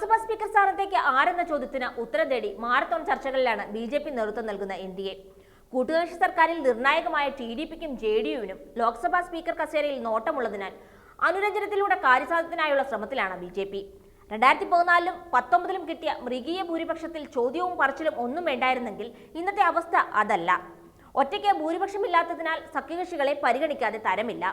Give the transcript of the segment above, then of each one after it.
Lok Sabha speaker സ്ഥാനത്തേക്ക് ആരെന്ന ചോദ്യത്തിന് ഉത്തരം തേടി മാരത്തോൺ ചർച്ചകളിലാണ് ബി ജെ പി നേതൃത്വം നൽകുന്ന എൻ ഡി എ. കൂട്ടുകക്ഷി സർക്കാരിൽ നിർണായകമായ ടി ഡി പിക്കും ജെ ഡി യുവിനും ലോക്സഭാ സ്പീക്കർ കസേരയിൽ നോട്ടമുള്ളതിനാൽ അനുരഞ്ജനത്തിലൂടെ കാര്യസാധ്യത്തിനായുള്ള ശ്രമത്തിലാണ് ബി ജെ പി. രണ്ടായിരത്തി പതിനാലിലും പത്തൊമ്പതിലും കിട്ടിയ മൃഗീയ ഭൂരിപക്ഷത്തിൽ ചോദ്യവും പറച്ചിലും ഒന്നും വേണ്ടായിരുന്നെങ്കിൽ ഇന്നത്തെ അവസ്ഥ അതല്ല. ഒറ്റയ്ക്ക് ഭൂരിപക്ഷമില്ലാത്തതിനാൽ സഖ്യകക്ഷികളെ പരിഗണിക്കാതെ തരമില്ല.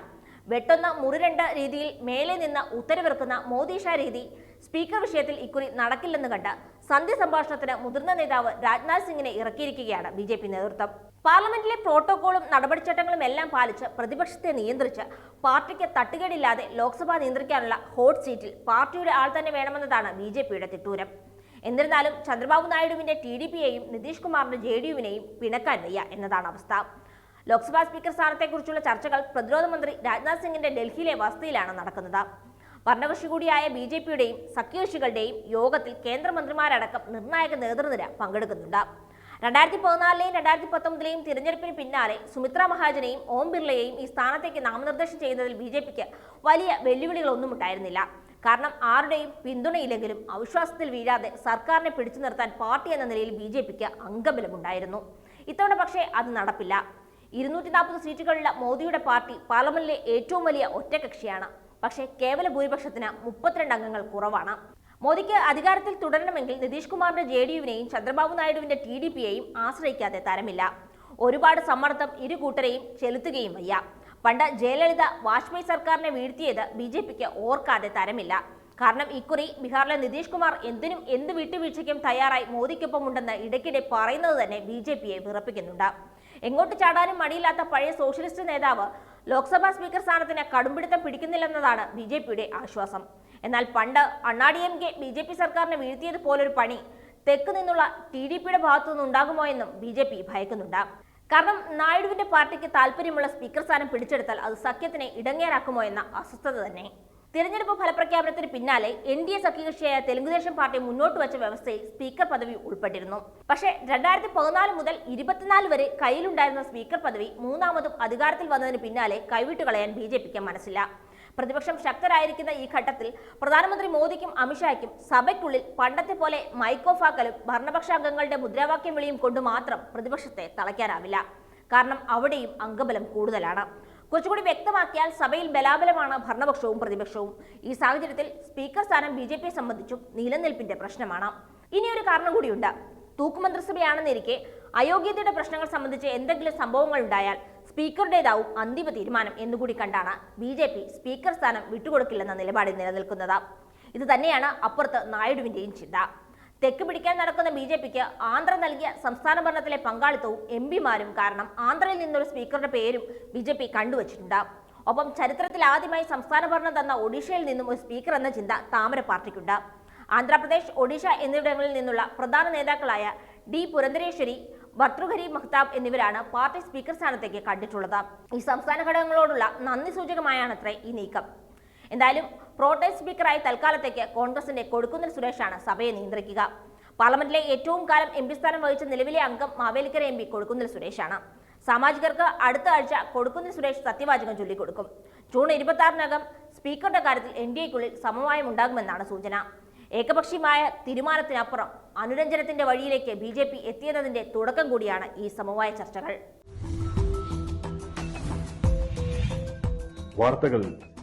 വെട്ടൊന്ന മുറിരണ്ട രീതിയിൽ മേലെ നിന്ന് ഉത്തരവിറക്കുന്ന മോദി ഷാ രീതി സ്പീക്കർ വിഷയത്തിൽ ഇക്കുറി നടക്കില്ലെന്ന് കണ്ട് സന്ധ്യ സംഭാഷണത്തിന് മുതിർന്ന നേതാവ് രാജ്നാഥ് സിംഗിനെ ഇറക്കിയിരിക്കുകയാണ് ബി നേതൃത്വം. പാർലമെന്റിലെ പ്രോട്ടോകോളും നടപടിച്ചട്ടങ്ങളും എല്ലാം പാലിച്ച് പ്രതിപക്ഷത്തെ നിയന്ത്രിച്ച് പാർട്ടിക്ക് തട്ടുകേടില്ലാതെ ലോക്സഭ നിയന്ത്രിക്കാനുള്ള ഹോട്ട് സീറ്റിൽ പാർട്ടിയുടെ ആൾ തന്നെ വേണമെന്നതാണ് ബി ജെ പിയുടെ തിട്ടൂരം. എന്നിരുന്നാലും ചന്ദ്രബാബു നായിഡുവിന്റെ ടി ഡി പിയെയും നിതീഷ് കുമാറിന്റെ ജെ ഡി യുവിനെയും പിണക്കാൻ വയ്യ എന്നതാണ് അവസ്ഥ. ലോക്സഭാ സ്പീക്കർ സ്ഥാനത്തെക്കുറിച്ചുള്ള ചർച്ചകൾ പ്രതിരോധ മന്ത്രി രാജ്നാഥ് സിംഗിന്റെ ഡൽഹിയിലെ വസതിയിലാണ് നടക്കുന്നത്. ഭരണകക്ഷി കൂടിയായ ബി ജെ പിയുടെയും സഖ്യകക്ഷികളുടെയും യോഗത്തിൽ കേന്ദ്രമന്ത്രിമാരടക്കം നിർണായക നേതൃനിര പങ്കെടുക്കുന്നുണ്ട്. രണ്ടായിരത്തി പതിനാലിലെയും രണ്ടായിരത്തി പത്തൊമ്പതിലെയും തിരഞ്ഞെടുപ്പിന് പിന്നാലെ സുമിത്ര മഹാജനെയും ഓം ബിർളയെയും ഈ സ്ഥാനത്തേക്ക് നാമനിർദ്ദേശം ചെയ്യുന്നതിൽ ബി ജെ പിക്ക് വലിയ വെല്ലുവിളികളൊന്നും ഉണ്ടായിരുന്നില്ല. കാരണം ആരുടെയും പിന്തുണയില്ലെങ്കിലും അവിശ്വാസത്തിൽ വീഴാതെ സർക്കാരിനെ പിടിച്ചു നിർത്താൻ പാർട്ടി എന്ന നിലയിൽ ബി ജെ പിക്ക് അംഗബലമുണ്ടായിരുന്നു. ഇത്തവണ പക്ഷേ അത് നടപ്പില്ല. ഇരുന്നൂറ്റി നാൽപ്പത് സീറ്റുകളുള്ള മോദിയുടെ പാർട്ടി പാർലമെന്റിലെ ഏറ്റവും വലിയ ഒറ്റകക്ഷിയാണ് പക്ഷേ കേവല ഭൂരിപക്ഷത്തിന് മുപ്പത്തിരണ്ട് അംഗങ്ങൾ കുറവാണ്. മോദിക്ക് അധികാരത്തിൽ തുടരണമെങ്കിൽ നിതീഷ് കുമാറിന്റെ ജെ ഡി യുവിനെയും ചന്ദ്രബാബു നായിഡുവിന്റെ ടി ഡി പിയെയും ആശ്രയിക്കാതെ തരമില്ല. ഒരുപാട് സമ്മർദ്ദം ഇരു കൂട്ടരെയും ചെലുത്തുകയും വയ്യ. പണ്ട് ജയലളിത വാജ്പേയി സർക്കാരിനെ വീഴ്ത്തിയത് ബി ജെ പിക്ക് ഓർക്കാതെ തരമില്ല. കാരണം ഇക്കുറി ബീഹാറിലെ നിതീഷ് കുമാർ എന്തിനും എന്ത് വിട്ടുവീഴ്ചയ്ക്കും തയ്യാറായി മോദിക്കൊപ്പം ഉണ്ടെന്ന് ഇടയ്ക്കിടെ പറയുന്നത് തന്നെ ബി ജെ പിയെ വിറപ്പിക്കുന്നുണ്ട്. എങ്ങോട്ട് ചാടാനും മടിയില്ലാത്ത പഴയ സോഷ്യലിസ്റ്റ് നേതാവ് ലോക്സഭാ സ്പീക്കർ സ്ഥാനത്തിന് കടുംപിടുത്തം പിടിക്കുന്നില്ലെന്നതാണ് ബി ജെ പിയുടെ ആശ്വാസം. എന്നാൽ പണ്ട് Anna D M K B J P സർക്കാരിനെ വീഴ്ത്തിയത് പോലൊരു പണി തെക്ക് നിന്നുള്ള ടി ഡി പിയുടെ ഭാഗത്തു നിന്നുണ്ടാകുമോ എന്നും ബി ജെ പി ഭയക്കുന്നുണ്ട്. കാരണം നായിഡുവിന്റെ പാർട്ടിക്ക് താല്പര്യമുള്ള സ്പീക്കർ സ്ഥാനം പിടിച്ചെടുത്താൽ അത് സഖ്യത്തിനെ ഇടങ്ങേറാക്കുമോ എന്ന അസ്വസ്ഥത തന്നെ. തിരഞ്ഞെടുപ്പ് ഫലപ്രഖ്യാപനത്തിന് പിന്നാലെ എൻ ഡി എ സഖ്യകക്ഷിയായ തെലുങ്കുദേശം പാർട്ടി മുന്നോട്ട് വെച്ച വ്യവസ്ഥയിൽ സ്പീക്കർ പദവി ഉൾപ്പെട്ടിരുന്നു. പക്ഷേ രണ്ടായിരത്തി പതിനാല് മുതൽ ഇരുപത്തിനാല് വരെ കയ്യിലുണ്ടായിരുന്ന സ്പീക്കർ പദവി മൂന്നാമതും അധികാരത്തിൽ വന്നതിന് പിന്നാലെ കൈവിട്ടു കളയാൻ ബി ജെ പിക്ക് മനസ്സില്ല. പ്രതിപക്ഷം ശക്തരായിരിക്കുന്ന ഈ ഘട്ടത്തിൽ പ്രധാനമന്ത്രി മോദിക്കും അമിത്ഷായ്ക്കും സഭയ്ക്കുള്ളിൽ പണ്ടത്തെ പോലെ മൈക്കോഫാക്കലും ഭരണപക്ഷ അംഗങ്ങളുടെ മുദ്രാവാക്യം വിളിയും കൊണ്ട് മാത്രം പ്രതിപക്ഷത്തെ തളയ്ക്കാനാവില്ല. കാരണം അവിടെയും അംഗബലം കൂടുതലാണ്. കുറച്ചുകൂടി വ്യക്തമാക്കിയാൽ സഭയിൽ ബലാബലമാണ് ഭരണപക്ഷവും പ്രതിപക്ഷവും. ഈ സാഹചര്യത്തിൽ സ്പീക്കർ സ്ഥാനം ബി ജെ പിയെ സംബന്ധിച്ചും നിലനിൽപ്പിന്റെ പ്രശ്നമാണ്. ഇനിയൊരു കാരണം കൂടിയുണ്ട്. തൂക്കുമന്ത്രിസഭയാണെന്നിരിക്കെ അയോഗ്യതയുടെ പ്രശ്നങ്ങൾ സംബന്ധിച്ച് എന്തെങ്കിലും സംഭവങ്ങൾ ഉണ്ടായാൽ സ്പീക്കറുടേതാവും അന്തിമ തീരുമാനം എന്നുകൂടി കണ്ടാണ് ബി ജെ പി സ്പീക്കർ സ്ഥാനം വിട്ടുകൊടുക്കില്ലെന്ന നിലപാടിൽ നിലനിൽക്കുന്നത്. ഇത് തന്നെയാണ് അപ്പുറത്ത് നായിഡുവിന്റെയും ചിന്ത. തെക്ക് പിടിക്കാൻ നടക്കുന്ന ബി ജെ പിക്ക് ആന്ധ്ര നൽകിയ സംസ്ഥാന ഭരണത്തിലെ പങ്കാളിത്തവും എം പിമാരും കാരണം ആന്ധ്രയിൽ നിന്നൊരു സ്പീക്കറുടെ പേരും ബി ജെ പി കണ്ടുവച്ചിട്ടുണ്ട്. ഒപ്പം ചരിത്രത്തിൽ ആദ്യമായി സംസ്ഥാന ഭരണം തന്ന ഒഡീഷയിൽ നിന്നും ഒരു സ്പീക്കർ എന്ന ചിന്ത താമര പാർട്ടിക്കുണ്ട്. ആന്ധ്രാപ്രദേശ് ഒഡീഷ എന്നിവിടങ്ങളിൽ നിന്നുള്ള പ്രധാന നേതാക്കളായ ഡി പുരന്തരേശ്വരി ഭർത്തൃഹരി മഹ്താബ് എന്നിവരാണ് പാർട്ടി സ്പീക്കർ സ്ഥാനത്തേക്ക് കണ്ടിട്ടുള്ളത്. ഈ സംസ്ഥാന ഘടകങ്ങളോടുള്ള നന്ദി സൂചകമായാണത്രേ ഈ നീക്കം. എന്തായാലും പ്രോട്ടേം സ്പീക്കറായി തൽക്കാലത്തേക്ക് കോൺഗ്രസിന്റെ കൊടുക്കുന്നിൽ സുരേഷാണ് സഭയെ നിയന്ത്രിക്കുക. പാർലമെന്റിലെ ഏറ്റവും കാലം എം പി സ്ഥാനം വഹിച്ച നിലവിലെ അംഗം മാവേലിക്കര എം പി കൊടുക്കുന്നിൽ സുരേഷാണ്. സാമാജികർക്ക് അടുത്ത ആഴ്ച കൊടുക്കുന്നിൽ സുരേഷ് സത്യവാചകം ചൊല്ലിക്കൊടുക്കും. ജൂൺ ഇരുപത്തി ആറിനകം സ്പീക്കറുടെ കാര്യത്തിൽ എൻ ഡി എക്കുള്ളിൽ സമവായം ഉണ്ടാകുമെന്നാണ് സൂചന. ഏകപക്ഷീയമായ തീരുമാനത്തിനപ്പുറം അനുരഞ്ജനത്തിന്റെ വഴിയിലേക്ക് ബി ജെ പി എത്തിയതിന്റെ തുടക്കം കൂടിയാണ് ഈ സമവായ ചർച്ചകൾ. വാർത്തകൾ